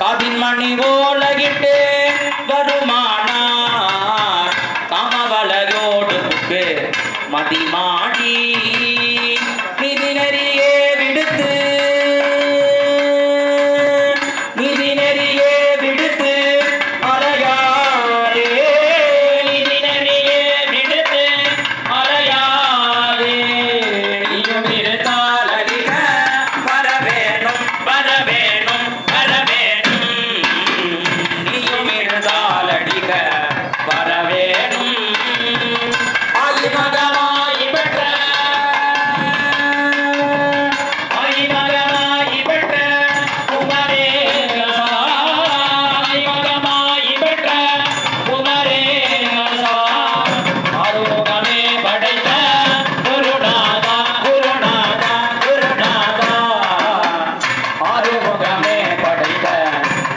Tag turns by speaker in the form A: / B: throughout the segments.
A: காதின் மணி ஓலகிட்டு வருமானார் காமவலையோடு மதிமாடி.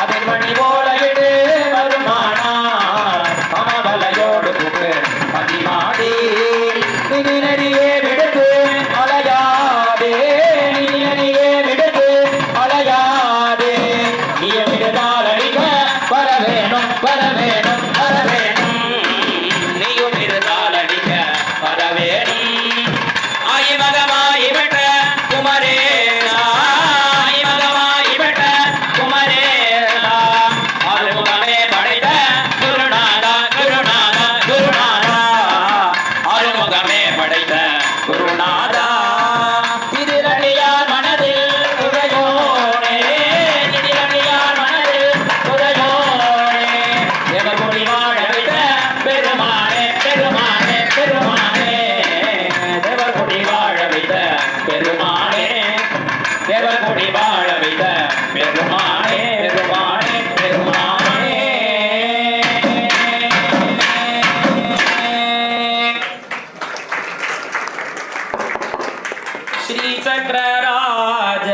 A: கதிர்மணி போலகிடு குடி வாழ வைத்த பெருமானே பெருமானே பெருமானே. ஸ்ரீ சக்கரராஜ